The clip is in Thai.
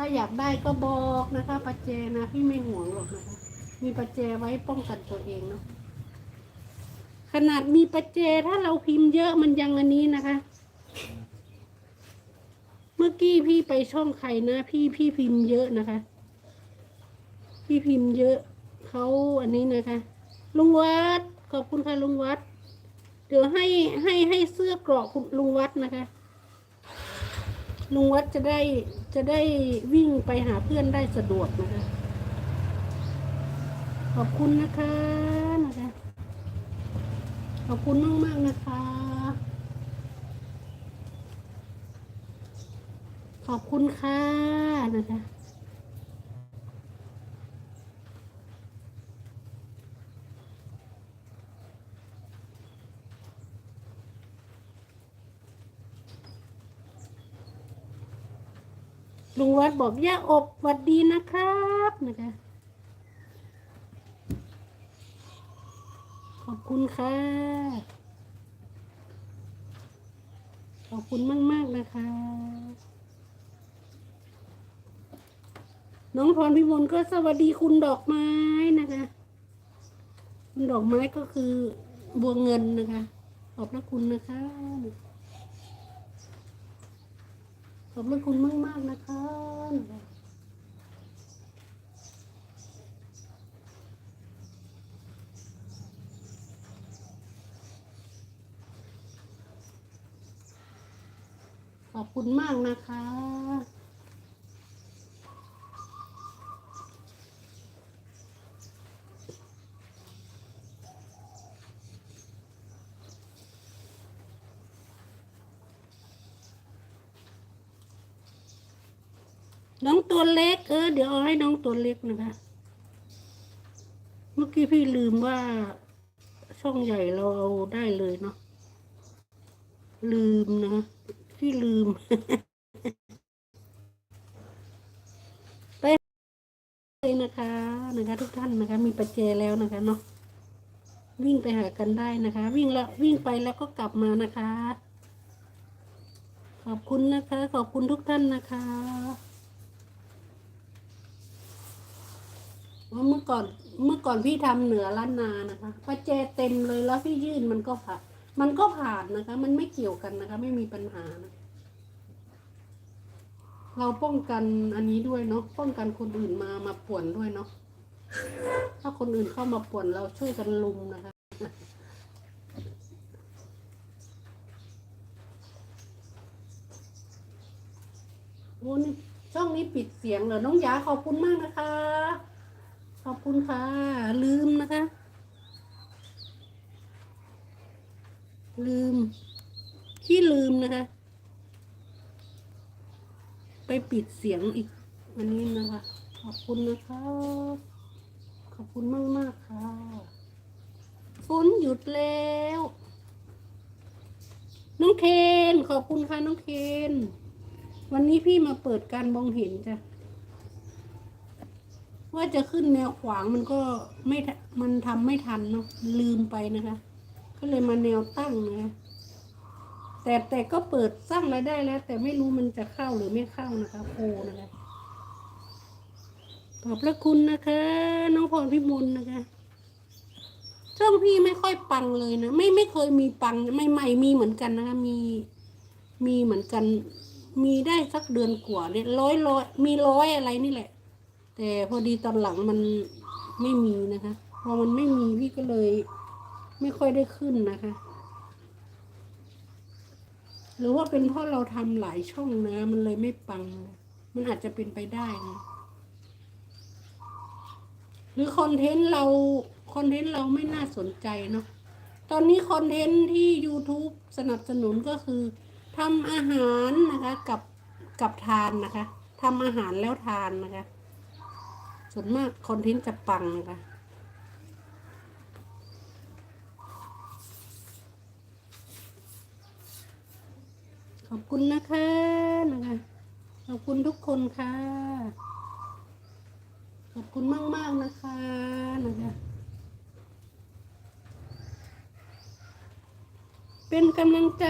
ถ้าอยากได้ก็บอกนะคะปัจเจนะพี่ไม่ห่วงหรอกนะคะมีปัจเจไว้ป้องกันตัวเองเนาะขนาดมีปัจเจถ้าเราพิมพ์เยอะมันยังอันนี้นะคะ เมื่อกี้พี่ไปช่องใครนะพี่พี่พิมพ์เยอะนะคะ พี่พิมพ์เยอะเขาอันนี้นะคะ ลุงวัดขอบคุณค่ะลุงวัด เดี๋ยวให้ให้ให้เสื้อกราะคุณลุงวัดนะคะ ลุงวัดจะได้ จะได้วิ่งไปหาเพื่อนได้สะดวกนะคะ ขอบคุณนะคะนะคะ ขอบคุณมากมากนะคะ ขอบคุณค่ะนะคะ ลุงวัดบอกย่าอบหวัดดีนะครับนะคะขอบคุณค่ะ ขอบคุณมากมากนะคะ น้องพรพิมลก็สวัสดีคุณดอกไม้นะคะ คุณดอกไม้ก็คือบัวเงินนะคะ ขอบพระคุณนะคะ อบพระคุณมากมากๆนะคะขอบคุณมากนะคะ น้องตัวเล็ก เออ เดี๋ยวเอาให้น้องตัวเล็กนะคะ เมื่อกี้พี่ลืมว่า ช่องใหญ่เราเอาได้เลยเนาะ ลืมนะพี่ลืม ไปเลยนะคะนะคะ ทุกท่านนะคะ มีประแจแล้วนะคะเนาะ วิ่งไปหากันได้นะคะ วิ่งแล้ววิ่งไปแล้วก็กลับมานะคะ ขอบคุณนะคะ ขอบคุณทุกท่านนะคะ ว่าเมื่อก่อนเมื่อก่อนพี่ทำเหนือล้านนานะคะประแจเต็มเลยแล้วพี่ยื่นมันก็ผ่านมันก็ผ่านนะคะ มันไม่เกี่ยวกันนะคะ ไม่มีปัญหานะเราป้องกันอันนี้ด้วยเนาะป้องกันคนอื่นมามาป่วนด้วยเนาะถ้าคนอื่นเข้ามาป่วนเราช่วยกันลุมนะคะโอ้นี่ช่องนี้ปิดเสียงเหรอน้องยาขอบคุณมากนะคะ คุณค่ะ ลืมนะคะ ลืม ที่ลืมนะคะ ไปปิดเสียงอีกอันนี้นะคะ ขอบคุณนะคะ ขอบคุณมากมากค่ะฝนหยุดแล้ว น้องเคน ขอบคุณค่ะน้องเคน วันนี้พี่มาเปิดการมองเห็นจ้ะ ว่าจะขึ้นแนวขวางมันก็ไม่มันทำไม่ทันเนาะลืมไปนะคะ ก็เลยมาแนวตั้งนะคะแต่แต่ก็เปิดสร้างรายได้แล้ว แต่ไม่รู้มันจะเข้าหรือไม่เข้านะคะโพนะคะขอบพระคุณนะคะ น้องพรพิมลนะคะ ช่องพี่ไม่ค่อยปังเลยนะไม่ไม่เคยมีปังไม่ใหม่มีเหมือนกันนะคะมีมีเหมือนกัน มีได้สักเดือนกว่าเนี่ยร้อยร้อยมีร้อยอะไรนี่แหละ แต่พอดีตอนหลังมันไม่มีนะคะ พอมันไม่มีพี่ก็เลย ไม่ค่อยได้ขึ้นนะคะ หรือว่าเป็นเพราะเราทำหลายช่องนะ มันเลยไม่ปัง มันอาจจะเป็นไปได้นะหรือคอนเทนต์เราคอนเทนต์เราไม่น่าสนใจเนาะตอนนี้คอนเทนต์ที่ YouTube สนับสนุนก็คือทำอาหารนะคะกับกับทานนะคะทำอาหารแล้วทานนะคะ ส่วนมากคอนเทนต์จะปังนะคะขอบคุณนะคะนะคะ ขอบคุณทุกคนค่ะ ขอบคุณมากมากนะคะนะคะเป็นกำลังใจ